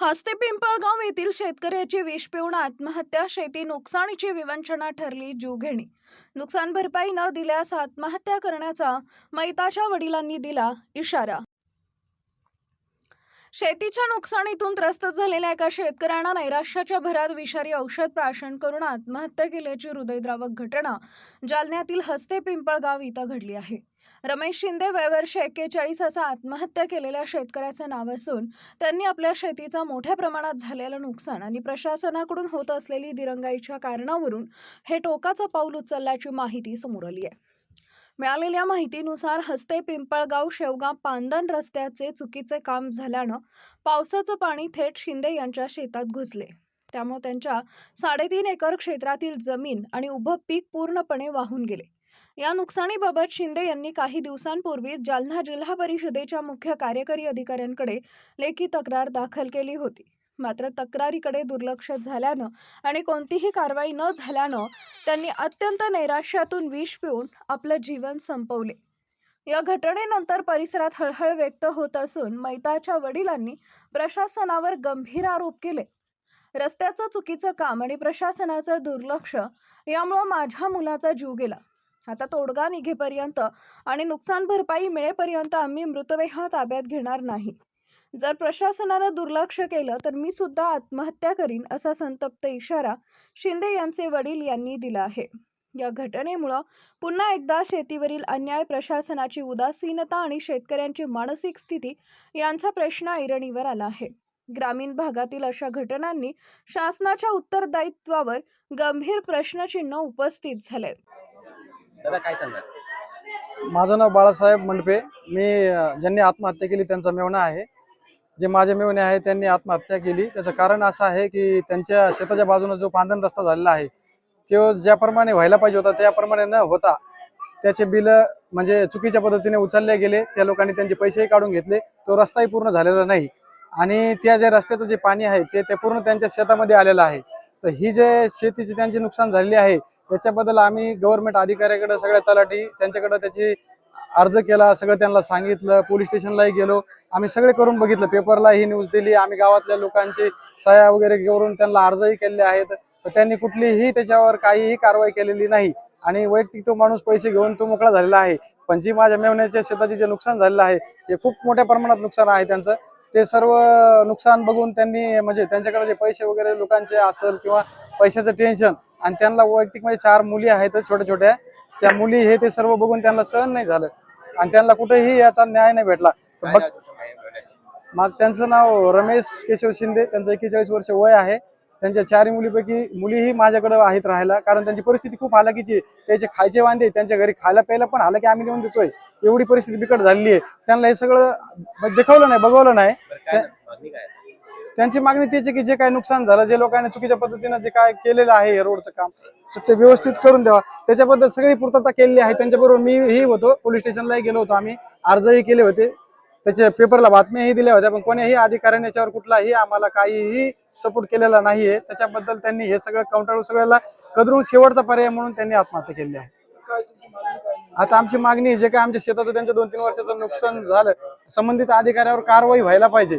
हस्ते पिंपळगाव येथील शेतकऱ्याची विष पिऊन आत्महत्या शेती नुकसानीची विवंचना ठरली जीवघेणी. नुकसान भरपाई न दिल्यास आत्महत्या करण्याचा मैताच्या वडिलांनी दिला इशारा. शेतीच्या नुकसानीतून त्रस्त झालेल्या एका शेतकऱ्यानं नैराश्याच्या भरात विषारी औषध प्राशन करून आत्महत्या केल्याची हृदयद्रावक घटना जालन्यातील हस्ते पिंपळगाव इथं घडली आहे. रमेश शिंदे वयवर्षी एक्केचाळीस असा आत्महत्या केलेल्या शेतकऱ्याचं नाव असून त्यांनी आपल्या शेतीचं मोठ्या प्रमाणात झालेलं नुकसान आणि प्रशासनाकडून होत असलेली दिरंगाईच्या कारणावरून हे टोकाचं पाऊल उचलल्याची माहिती समोर आली आहे. मिळालेल्या माहितीनुसार हस्ते पिंपळगाव शेवगाव पांदन रस्त्याचे चुकीचे काम झाल्यानं पावसाचं पाणी थेट शिंदे यांच्या शेतात घुसले. त्यामुळे त्यांच्या साडेतीन एकर क्षेत्रातील जमीन आणि उभं पीक पूर्णपणे वाहून गेले. या नुकसानीबाबत शिंदे यांनी काही दिवसांपूर्वी जालना जिल्हा परिषदेच्या मुख्य कार्यकारी अधिकाऱ्यांकडे लेखी तक्रार दाखल केली होती. मात्र तक्रारीकडे दुर्लक्ष झाल्यानं आणि कोणतीही कारवाई न झाल्यानं त्यांनी अत्यंत नैराश्यातून विष पिऊन आपलं जीवन संपवले. या घटनेनंतर परिसरात हळहळ व्यक्त होत असून मैताच्या वडिलांनी प्रशासनावर गंभीर आरोप केले. रस्त्याचं चुकीचं काम आणि प्रशासनाचं दुर्लक्ष यामुळं माझ्या मुलाचा जीव गेला. आता तोडगा निघेपर्यंत आणि नुकसान भरपाई मिळेपर्यंत आम्ही मृतदेह ताब्यात घेणार नाही. जर प्रशासनानं दुर्लक्ष केलं तर मी सुद्धा आत्महत्या करीन असा संतप्त इशारा शिंदे यांचे वडील यांनी दिला आहे. या घटनेमुळं पुन्हा एकदा शेतीवरील अन्याय प्रशासनाची उदासीनता आणि शेतकऱ्यांची मानसिक स्थिती यांचा प्रश्न ऐरणीवर आला आहे. ग्रामीण भागातील अशा घटनांनी शासनाच्या उत्तरदायित्वावर गंभीर प्रश्नचिन्ह उपस्थित झालेत. दादा काय सांगा माझं नाव बाळासाहेब मंडपे. मी ज्यांनी आत्महत्या केली त्यांचा मेवणा आहे. जे माझे मेवणे आहे त्यांनी आत्महत्या केली. त्याचं कारण असं आहे की त्यांच्या शेताच्या बाजूने जो पांधन रस्ता झालेला आहे तो ज्याप्रमाणे व्हायला पाहिजे होता त्याप्रमाणे न होता त्याचे बिल म्हणजे चुकीच्या पद्धतीने उचलले गेले. त्या लोकांनी त्यांचे पैसेही काढून घेतले. तो रस्ताही पूर्ण झालेला नाही. आणि त्या ज्या रस्त्याचं जे पाणी आहे ते ते पूर्ण त्यांच्या शेतामध्ये आलेलं आहे. तर ही जे शेतीची त्यांची नुकसान झालेली आहे याच्याबद्दल आम्ही गव्हर्नमेंट अधिकाऱ्याकडे सगळ्या तलाठी त्यांच्याकडे त्याची अर्ज केला सगळं त्यांना सांगितलं पोलीस स्टेशनलाही गेलो. आम्ही सगळे करून बघितलं पेपरला ही न्यूज दिली. आम्ही गावातल्या लोकांची सह्या वगैरे करून त्यांना अर्जही केले आहेत. पण त्यांनी कुठलीही त्याच्यावर काहीही कारवाई केलेली नाही. आणि वैयक्तिक तो माणूस पैसे घेऊन तो मोकळा झालेला आहे. पण जी माझ्या मेवण्याच्या शेताचे जे नुकसान झालेलं आहे हे खूप मोठ्या प्रमाणात नुकसान आहे त्यांचं. ते सर्व नुकसान बघून त्यांनी म्हणजे त्यांच्याकडे जे पैसे वगैरे लोकांचे असेल किंवा पैशाचं टेन्शन आणि त्यांना वैयक्तिक म्हणजे चार मुली आहेत छोट्या छोट्या त्या मुली हे ते सर्व बघून त्यांना सहन नाही झालं. आणि त्यांना कुठेही याचा न्याय नाही भेटला. बघ त्यांचं नाव रमेश केशव शिंदे त्यांचं एक्केचाळीस वर्ष वय आहे. त्यांच्या चारही मुलीपैकी मुलीही माझ्याकडे आहेत राहायला. कारण त्यांची परिस्थिती खूप हालाकीची. त्याचे खायचे वांदे त्यांच्या घरी खायला प्यायला पण हालाकी आम्ही नेऊन देतोय. एवढी परिस्थिती बिकट झालेली आहे. त्यांना हे सगळं दाखवलं नाही बघवलं नाही. काय मागणी काय आहे? त्यांची मागणी त्याची की जे काय नुकसान झालं जे लोकांनी चुकीच्या पद्धतीनं जे काय केलेलं आहे हे रोडचं काम ते व्यवस्थित करून द्यावा. त्याच्याबद्दल सगळी पूर्तता केलेली आहे. त्यांच्याबरोबर मी ही होतो. पोलीस स्टेशनलाही गेलो होतो आम्ही. अर्जही केले होते. त्याचे पेपरला बातम्याही दिल्या होत्या पण कोणीही अधिकाऱ्याने याच्यावर कुठलाही आम्हाला काहीही सपोर्ट केलेला नाहीये. त्याच्याबद्दल त्यांनी हे सगळं काउंटर सगळ्याला कदरून शेवटचा पर्याय म्हणून त्यांनी आत्महत्या केली आहे. आता आमची मागणी जे काय आमच्या शेताचं त्यांच्या दोन तीन वर्षाचं नुकसान झालं संबंधित अधिकाऱ्यावर कारवाई व्हायला पाहिजे.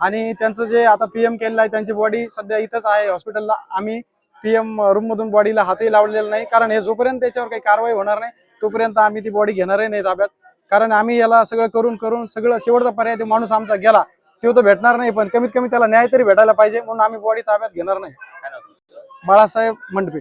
आणि त्यांचं जे आता पीएम केलेलं आहे त्यांची बॉडी सध्या इथंच आहे हॉस्पिटलला आम्ही पीएम रूम मधून बॉडीला हातही लावलेला नाही कारण हे जोपर्यंत त्याच्यावर काही कारवाई होणार नाही तोपर्यंत आम्ही ती बॉडी घेणारही नाही ताब्यात. कारण आम्ही याला सगळं करून करून सगळं शेवटचा पर्याय माणूस आमचा गेला तो तर भेटणार नाही पण कमीत कमी त्याला न्याय तरी भेटायला पाहिजे म्हणून आम्ही बॉडी ताब्यात घेणार नाही. बाळासाहेब मंडपे.